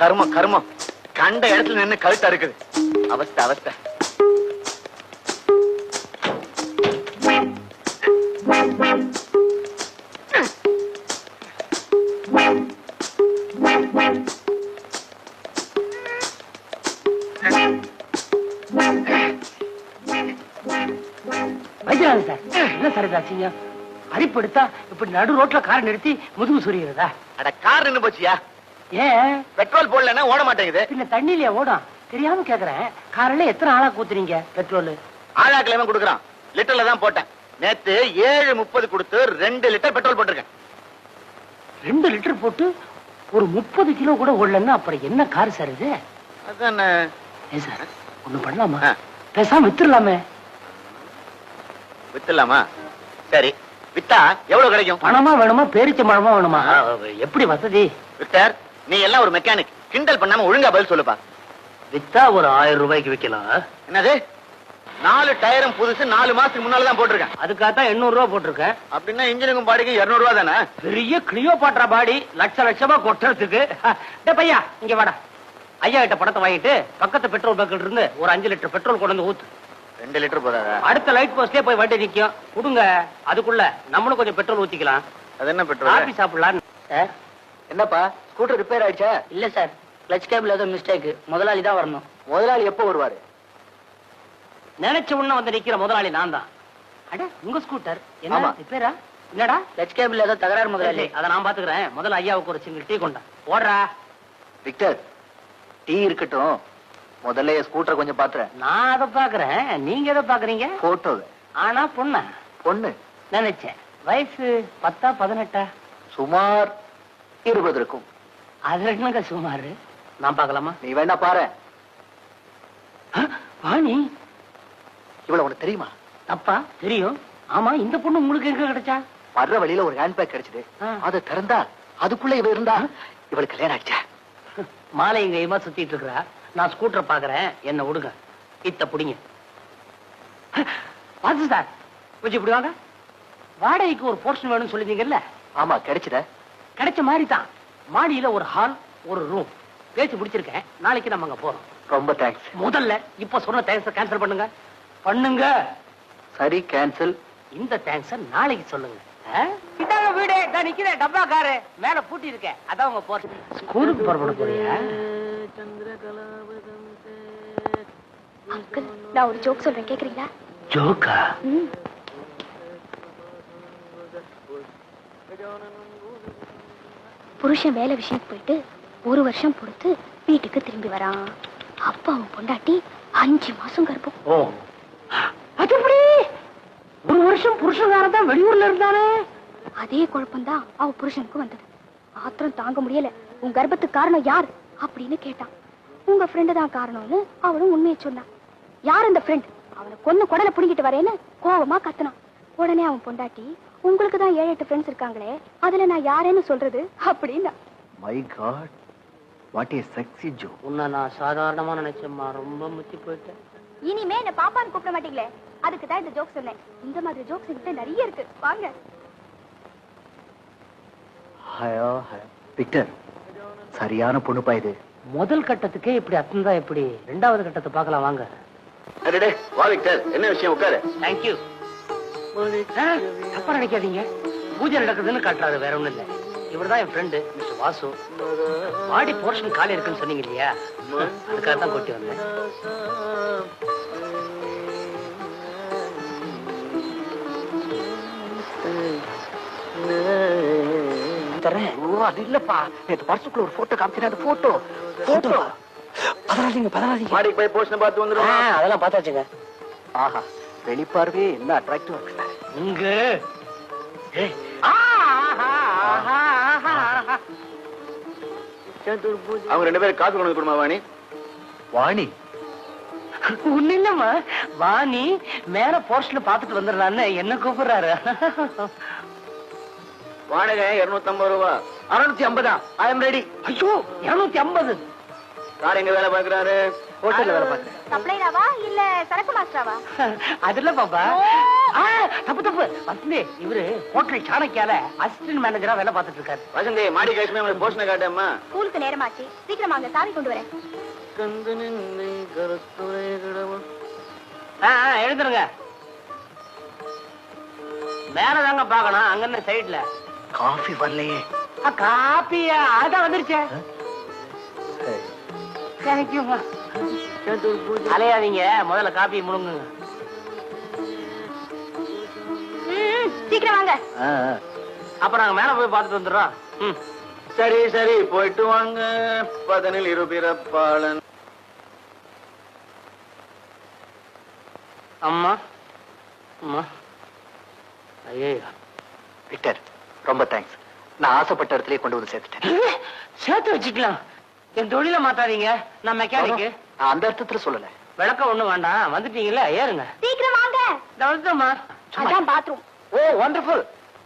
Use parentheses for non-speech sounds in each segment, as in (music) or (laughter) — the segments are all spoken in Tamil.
கர்மம் கர்மம். கண்ட இடத்துல நின்னு கழுத்தா இருக்குது. அவஸ்தை அவஸ்தை. அடிப்படுத்தா இப்படி நடு ரோட்ல காரை நிறுத்தி முதுகு சொரிகிறதா அட கார் நின்னு போச்சியா? ஏன்? பெட்ரோல் போடலன்னா ஓட மாட்டேங்குது. பின்ன தண்ணியில ஓடும். தெரியாம கேக்குறேன். காரில் எத்தனை ஆளா கூத்துறீங்க பெட்ரோல்? ஆழாக்கிழமை கொடுக்குறான். லிட்டர்ல தான் போட்டேன். நேத்து ஏழு முப்பது கொடுத்து ரெண்டு லிட்டர் பெட்ரோல் போட்டிருக்கேன். ரெண்டு லிட்டர் போட்டு ஒரு முப்பது கிலோ கூட ஓடலன்னா அப்புறம் என்ன கார் சார் இது? அதான்? சார் ஒண்ணு பண்ணலாமா. பேசாம வித்துடலாமே. வித்துலாமா சரி. வித்தா எவ்வளவு கிடைக்கும்? பணமா வேணுமா? பேரிச்ச பழமா வேணுமா? எப்படி வசதி? விக்டர் நீ எல்லாம் ஒரு மெக்கானிக் கிண்டல் பண்ணாம ஒழுங்கா பதில் சொல்லுப்பா. வித்தா ஒரு ஆயிரம் ரூபாய்க்கு விக்கலாம். என்னது? நாலு டயரும் புதுசு நாலு மாசத்துக்கு முன்னால தான் போட்டிருக்கேன். அதுக்காகத்தான் எண்ணூறு ரூபா போட்டிருக்கேன். அப்படின்னா இன்ஜினுக்கும் பாடிக்கு இருநூறு ரூபா தானே? பெரிய கிளியோ பாட்ரா பாடி லட்ச லட்சமா கொட்டுறதுக்கு. டே பையா இங்க வாடா. ஐயா கிட்ட பணத்தை வாங்கிட்டு பக்கத்து பெட்ரோல் பக்கெட் இருந்து ஒரு அஞ்சு லிட்டர் பெட்ரோல் கொண்டு வந்து ஊத்து. ரெண்டு லிட்டர் போதாதா? அடுத்த லைட் போஸ்ட்லயே போய் வண்டி நிக்கும். கொடுங்க அதுக்குள்ள நம்மளும் கொஞ்சம் பெட்ரோல் ஊத்திக்கலாம். அது என்ன பெட்ரோல் சாப்பிடலாம் என்னப்பா ஸ்கூட்டர் ரிப்பேர் ஆயிடுச்சா? இல்ல சார் கிளச் கேபிள் ஏதோ மிஸ்டேக் முதலாளி தான் வரணும். முதலாளி எப்போ வருவாரு? நினைச்ச உடனே வந்து நிக்கிற முதலாளி நான் தான். அட உங்க ஸ்கூட்டர் என்ன. ரிப்பேரா என்னடா? கிளச் கேபிள் ஏதோ தகராறு முதலாளி. அதை நான் பாத்துக்கிறேன். முதல்ல ஐயாவுக்கு ஒரு சிங்கிள் டீ கொண்டா. ஓடுறா. விக்டர் டீ இருக்கட்டும். முதல்ல ஸ்கூட்டர் கொஞ்சம் பாத்துறேன். நான் அதை பாக்குறேன். நீங்க எதை பாக்குறீங்க? போட்டோ ஆனா பொண்ணா? பொண்ணு. நினைச்சேன். வயசு பத்தா பதினெட்டா? சுமார் இருபது இருக்கும் அது என்னங்க சுமாரு நான் பார்க்கலாமா? நீ வேணா பாரு. வாணி. இவ்வளவு உனக்கு தெரியுமா? தப்பா? தெரியும். ஆமா இந்த பொண்ணு உங்களுக்கு எங்க கிடைச்சா? வர்ற வழியில ஒரு ஹேண்ட் பேக் கிடைச்சது. அதை திறந்தா அதுக்குள்ள இவ இருந்தா இவளுக்கு கல்யாணம் ஆயிடுச்சா? மாலை இங்க இமா சுத்திட்டு இருக்கா. நான் ஸ்கூட்டரை பாக்குறேன். என்ன விடுங்க. இத்த புடிங்க. பார்த்து சார். கொஞ்சம் இப்படி வாங்க. வாடகைக்கு ஒரு போர்ஷன் வேணும்னு சொல்லிருந்தீங்கல்ல ஆமா கிடைச்சத. கிடைச்ச மாதிரி தான் மாடியில ஒரு ஹால் ஒரு ரூம் பேச்சு பிடிச்சிருக்கேன் நாளைக்கு நம்ம அங்க போறோம். ரொம்ப தேங்க்ஸ் முதல்ல இப்ப சொன்ன தேங்க்ஸ் கேன்சல் பண்ணுங்க. பண்ணுங்க. சரி கேன்சல் இந்த தேங்க்ஸ் நாளைக்கு சொல்லுங்க? இதாங்க வீடு. இதா நிக்கிறேன். டப்பா காரு மேல பூட்டி இருக்கேன் அதான் உங்க போற ஸ்கூலுக்கு புறப்பட போறியா? அங்கிள் நான் ஒரு ஜோக் சொல்றேன். கேக்குறீங்களா? ஜோக்கா. புருஷன் வேலை விஷயத்துக்கு போயிட்டு ஒரு வருஷம் பொறுத்து வீட்டுக்கு திரும்பி வரான். அப்ப அவன் பொண்டாட்டி அஞ்சு மாசம் கர்ப்பம். அது எப்படி? ஒரு வருஷம் புருஷன் தான் வெளியூர்ல இருந்தானே? அதே குழப்பம்தான் அவ புருஷனுக்கு வந்தது. ஆத்திரம் தாங்க முடியல. உன் கர்ப்பத்துக்கு காரணம் யார் அப்படின்னு கேட்டான். உங்க ஃப்ரெண்டு தான் காரணம்னு அவளும் உண்மையை சொன்னான். யார் அந்த ஃப்ரெண்ட் அவனை கொன்னு குடலை புடுங்கிட்டு வரேன்னு கோவமா கத்துனான். உடனே அவன் பொண்டாட்டி உங்களுக்கு தான் ஏழு எட்டு ஃப்ரெண்ட்ஸ் இருக்காங்களே அதுல நான் யாரேன்னு சொல்றது? அப்படின்னா. My god what is sexy Joe உன்னை நான் சாதாரணமா நினைச்சேம்மா ரொம்ப முத்தி போயிட்டேன். இனிமே என்ன பாப்பான்னு கூப்பிட மாட்டீங்களே? அதுக்கு தான் இந்த ஜோக் சொன்னேன். இந்த மாதிரி ஜோக்ஸ் என்கிட்ட நிறைய இருக்கு. வாங்க. ஹயோ விக்டர் சரியான பொண்ணுப்பா இது. முதல் கட்டத்துக்கே இப்படி அத்தந்தா எப்படி? ரெண்டாவது கட்டத்தை பார்க்கலாம் வாங்க. வா விக்டர் என்ன விஷயம்? உட்காரு. தேங்க்யூ தப்பா நினைக்காதீங்க. பூஜை நடக்குதுன்னு காட்டுறாரு வேற ஒண்ணும் இல்ல. இவர்தான் என் ஃப்ரெண்டு மிஸ்டர் வாசு. பாடி போர்ஷன் காலி இருக்குன்னு சொன்னீங்க இல்லையா? அதுக்காக தான் கொட்டி வந்தேன். தரேன் ஓ அது இல்லப்பா. நேத்து பர்சுக்குள்ள ஒரு போட்டோ காமிச்சேன் அந்த போட்டோ போட்டோ பதறாதீங்க பதறாதீங்க. மாடிக்கு போய் போஷனை பார்த்து வந்துடும் அதெல்லாம் பார்த்தாச்சுங்க. ஆஹா. வெளிப்பார்வே என்ன அட்ராக்டிவா இருக்குல்ல. இங்க. அவங்க ரெண்டு பேரும் காசு கொண்டு கொடுமா வாணி. வாணி? ஒண்ணு இல்லம்மா. வாணி மேல போர்ஷன்ல பாத்துட்டு வந்துடுறான்னு என்ன கூப்பிடுறாரு? வாடகை இருநூத்தி ஐம்பது ரூபா. அறுநூத்தி ஐம்பதா? ஐ எம் ரெடி ஐயோ இருநூத்தி ஐம்பது. யார் எங்க வேலை பாக்குறாரு ஹோட்டல்ல வேலை பாக்குறேன் சப்ளைராவா இல்ல சரக்கு மாஸ்டராவா? (laughs) அது இல்ல பாப்பா. தப்பு தப்பு. வசந்தி இவரு ஹோட்டல் சாணக்கியால அசிஸ்டன்ட் மேனேஜரா வேலை பார்த்துட்டு இருக்காரு. வசந்தி மாடி கழிச்சுமே உங்களுக்கு போஷனை காட்டேம்மா ஸ்கூலுக்கு நேரமாச்சு. சீக்கிரம் வாங்க சாவி கொண்டு வரேன். கந்தனின் கருத்துரை கடவுள் ஆ, ஆ, எழுந்துருங்க. மேலதாங்க பாக்கணும் அங்க சைடுல காஃபி வரலையே. காப்பியா? அதான் வந்துருச்சே. தேங்க்யூமா அலையாதீங்க. முதல்ல காப்பி முழுங்குங்க. வாங்க. அப்ப நாங்க மேல போய் பார்த்துட்டு வந்துடுறோம். சரி சரி போயிட்டு வாங்க. பதனில் இருபிறப்பாளன் அம்மா அம்மா. ஐயோ விக்டர் ரொம்ப தேங்க்ஸ் நான் ஆசைப்பட்ட இடத்துலயே கொண்டு வந்து சேர்த்துட்டேன். சேர்த்து வச்சுக்கலாம். என் தொழில மாத்தாதீங்க. நான் மெக்கானிக்கு நான் அந்த அர்த்தத்துல சொல்லல. விளக்கம் ஒண்ணும் வேண்டாம். வந்துட்டீங்கல்ல ஏறுங்க. சீக்கிரம் வாங்க. அதான் பாத்ரூம் ஓ வண்டர்ஃபுல்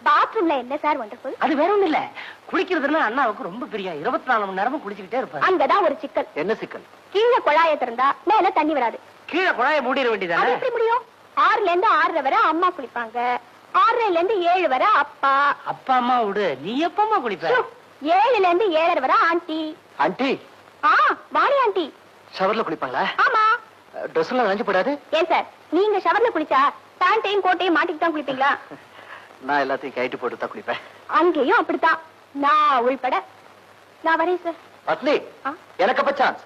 பாத்ரூம்ல என்ன சார் வண்டர்ஃபுல் அது வேற ஒண்ணும் இல்ல. குளிக்கிறதுன்னா அண்ணாவுக்கு ரொம்ப பிரியம். இருபத்தி நாலு மணி நேரமும் குளிச்சுக்கிட்டே இருப்பாரு. அங்கதான் ஒரு சிக்கல். என்ன சிக்கல்? கீழே குழாய திறந்தா மேல தண்ணி வராது. கீழே குழாய மூடிட வேண்டியதானே? எப்படி முடியும்? ஆறுல இருந்து ஆறரை வரை அம்மா குளிப்பாங்க. ஆறரைல இருந்து ஏழு வரை அப்பா. அப்பா அம்மா விடு. நீ எப்பமா குளிப்ப? ஏழுல இருந்து ஏழரை வரை ஆண்டி. ஆண்டி? ஆ வாணி ஆண்டி. ஷவர்ல குளிப்பாங்களா? ஆமா. ட்ரெஸ் எல்லாம் நனைஞ்சு போடாது? ஏன் சார்? நீங்க ஷவர்ல குளிச்சா பேண்டையும் கோட்டையும் மாட்டிட்டு தான் குளிப்பீங்களா? நான் எல்லாத்தையும் கைட்டு போட்டு தான் குளிப்பேன். அங்கேயும் அப்படித்தான். நான் உள்பட நான் வரேன் சார் பத்னி? எனக்கு அப்ப சான்ஸ்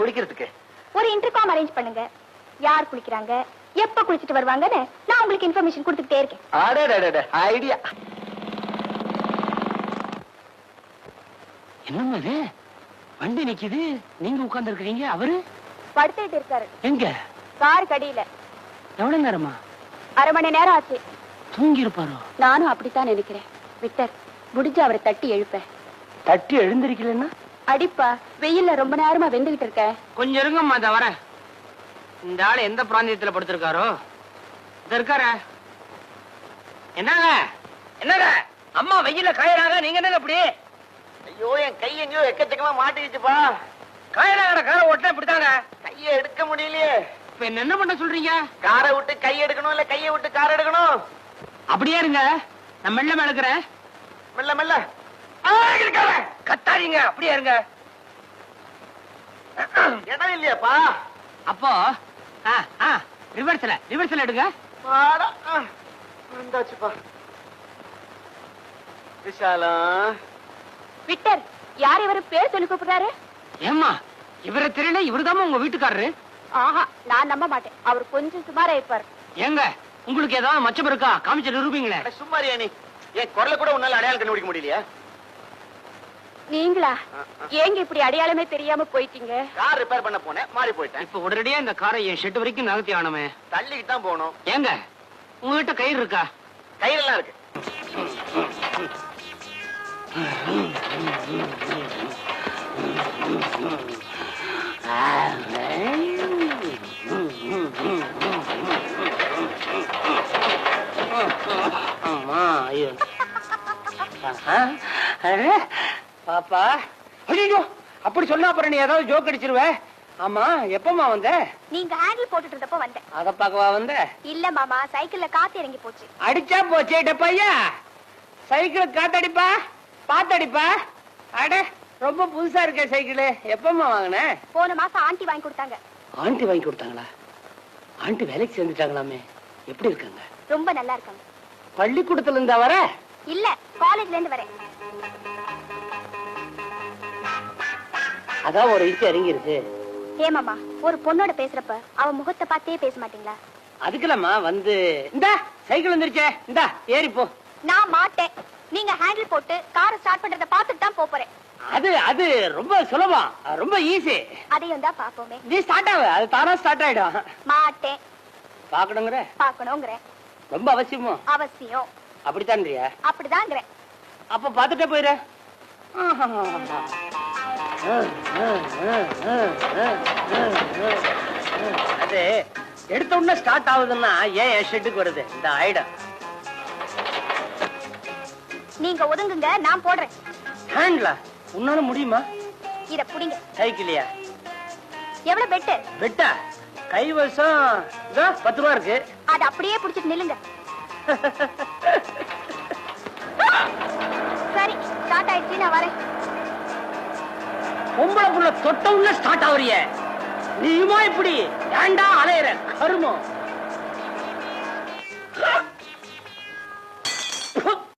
குளிக்கிறதுக்கு. ஒரு இன்டர்காம் அரேஞ்ச் பண்ணுங்க. யார் குளிக்கிறாங்க? எப்ப குளிச்சிட்டு வருவாங்கன்னு நான் உங்களுக்கு இன்ஃபர்மேஷன் கொடுத்துட்டே இருக்கேன். ஐடியா என்னம்மா இது? வண்டி நிக்குது. நீங்க உட்கார்ந்து இருக்கிறீங்க அவரு? படுத்துட்டு இருக்காரு. எங்க? கார் கடியில எவ்வளவு நேரமா அரை மணி நேரம் ஆச்சு. தூங்கி இருப்பாரோ நானும் அப்படித்தான் நினைக்கிறேன். விக்டர் முடிஞ்சு அவரை தட்டி எழுப்பேன் தட்டி எழுந்திருக்கலன்னா? அடிப்பா வெயில்ல ரொம்ப நேரமா வெந்துகிட்டு இருக்க. கொஞ்சம் இருங்கம்மா இத வரேன். இந்த ஆளு எந்த பிராந்தியத்துல படுத்திருக்காரோ? இது இருக்கார. என்னங்க? என்னங்க? அம்மா வெயில காயறாங்க. நீங்க என்னங்க இப்படி? ஐயோ என் கை எங்கேயோ எக்கச்சக்கமா மாட்டிக்கிச்சுப்பா. காயறாங்க காரை ஓட்டினா இப்படித்தாங்க கையை எடுக்க முடியலையே. இப்ப என்ன என்ன பண்ண சொல்றீங்க? காரை விட்டு கை எடுக்கணும் இல்ல கையை விட்டு கார் எடுக்கணும்? அப்படியே இருங்க. நான் மெல்ல மேலுக்கிறேன் மெல்ல மெல்ல. கத்தாதீங்க. அப்படியே இருங்க. இடம் இல்லையாப்பா? அப்போ ரிவர்ஸ்ல ரிவர்ஸ்ல எடுங்க. வந்தாச்சுப்பா. விஷாலம் விக்டர் யார் இவரு? பேர் சொல்லி கூப்பிடுறாரு? ஏம்மா இவரை தெரியல இவருதாம்மா உங்க வீட்டுக்காரரு? ஆஹா நான் நம்ப மாட்டேன். அவர் கொஞ்சம் சுமாரா இருப்பார். ஏங்க உங்களுக்கு ஏதாவது மச்சம் இருக்கா? காமிச்சு நிரூபிங்களே அட, சும்மாரியா நீ? என் குரலை கூட உன்னால அடையாளம் கண்டுபிடிக்க முடியலையா. நீங்களா? ஏங்க இப்படி அடையாளமே தெரியாம போயிட்டீங்க? கார் ரிப்பேர் பண்ண போனேன் மாறி போயிட்டேன். இப்ப உடனடியா இந்த காரை என் ஷெட் வரைக்கும் நகர்த்தி ஆனமே. தள்ளிக்கிட்டு தான் போகணும் ஏங்க உங்ககிட்ட கயிறு இருக்கா? கையிலெல்லாம் இருக்கு. ஆமா ஐயோ பாப்பா ஐயோ அப்படி சொன்னா அப்புறம் நீ ஏதாவது ஜோக் அடிச்சிருவ? ஆமா எப்பமா வந்த? நீங்க ஹேண்டில் போட்டுட்டு இருந்தப்போ வந்தேன். அத பாக்கவா வந்த? இல்ல மாமா சைக்கிள்ல காத்து இறங்கி போச்சு. அடிச்சா போச்சேட்ட பையா. சைக்கிள் காத்தடிப்பா? பாத்தடிப்பா அட ரொம்ப புதுசா இருக்க சைக்கிள் எப்பமா வாங்கின? போன மாசம் ஆண்டி வாங்கி கொடுத்தாங்க. ஆண்டி வாங்கி கொடுத்தாங்களா? ஆண்டி வேலைக்கு சேர்ந்துட்டாங்களாமே. எப்படி இருக்காங்க? ரொம்ப நல்லா இருக்காங்க. பள்ளிக்கூடத்துல இருந்தா வர? இல்ல காலேஜ்ல இருந்து வரேன். அதான் ஒரு இன்ச்சு இறங்கி இருக்கு ஏமாமா ஒரு பொண்ணோட பேசுறப்ப அவ முகத்தை பார்த்தே பேச மாட்டீங்களா? அதுக்குலம்மா வந்து இந்த சைக்கிள் வந்துருச்சே இந்த ஏறி போ. நான் மாட்டேன். நீங்க ஹேண்டில் போட்டு காரை ஸ்டார்ட் பண்றத பார்த்துட்டு தான் போறேன். அது அது ரொம்ப சுலபம் ரொம்ப ஈஸி அதையும் தான் பாப்போமே நீ ஸ்டார்ட் ஆகு அது தானா ஸ்டார்ட் ஆயிடும். மாட்டேன். பாக்கணுங்கிற பாக்கணுங்கிறேன் ரொம்ப அவசியமோ? அவசியம். அப்படித்தான்றியா. அப்படிதாங்கிறேன் அப்ப பாத்துட்டே போயிரு. அது எடுத்த உடனே ஸ்டார்ட் ஆகுதுன்னா ஏன் என் ஷெட்டுக்கு வருது? இந்த ஐடம் நீங்க ஒதுங்குங்க நான் போடுறேன். ஹேண்ட்ல உன்னால முடியுமா? இத புடிங்க. சைக்கிளியா எவ்வளவு பெட்டு வெட்டா கைவசம் பத்து ரூபா இருக்கு. அது அப்படியே பிடிச்சிட்டு நில்லுங்க. சரி ஸ்டார்ட் ஆயிடுச்சு நான் வரேன். பொம்பளை தொட்ட உள்ள ஸ்டார்ட் ஆகுறிய? நீயுமா இப்படி? ஏண்டா அலையிற? கருமம்.